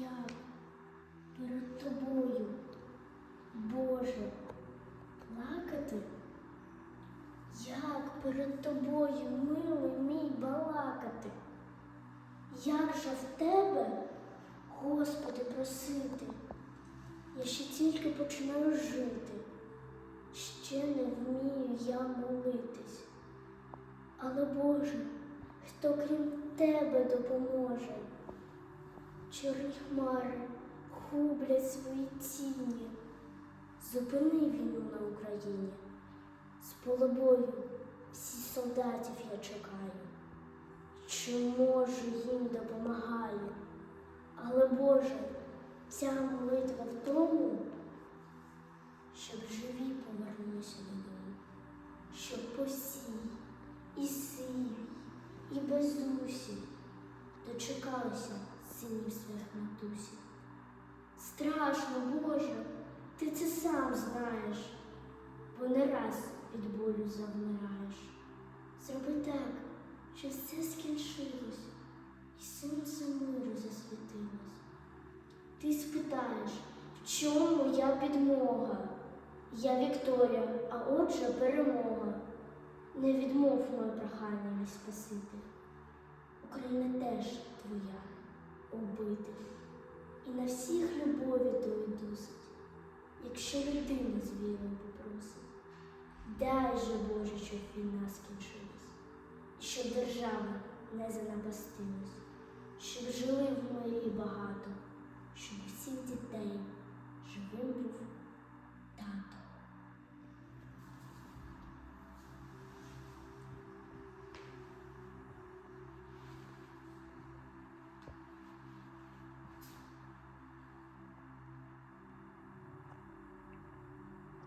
як перед тобою, Боже, плакати? Як перед тобою, милий мій, балакати? Як же в тебе, Господи, просити? Я ще тільки починаю жити, ще не вмію я молитись. Але Боже, хто крім тебе допоможе? Чорні хмари хублять свої тіні. Зупини війну на Україні. З поле бою всі солдатів я чекаю. Чи можу їм допомагаю? Але Боже, ця молитва в тому, щоб живі повернулися додому, щоб по всій і сиві, і безусі дочекалися синів своїх матусів. Страшно, Боже, ти це сам знаєш, бо не раз від болю завмираєш. Зроби так, щоб все скінчилось, і сонце миру засвітилось. Ти спитаєш, в чому моя підмога? Я Вікторія, а отже перемога. Не відмов моє прохання мій Спаситель. Україна теж твоя, обитель. І на всіх любові тої досить, якщо людина з вірою попросить. Дай же, Боже, щоб війна скінчилась, щоб держава не занапастилась, щоб жили в мирі багато, щоб всіх дітей живим.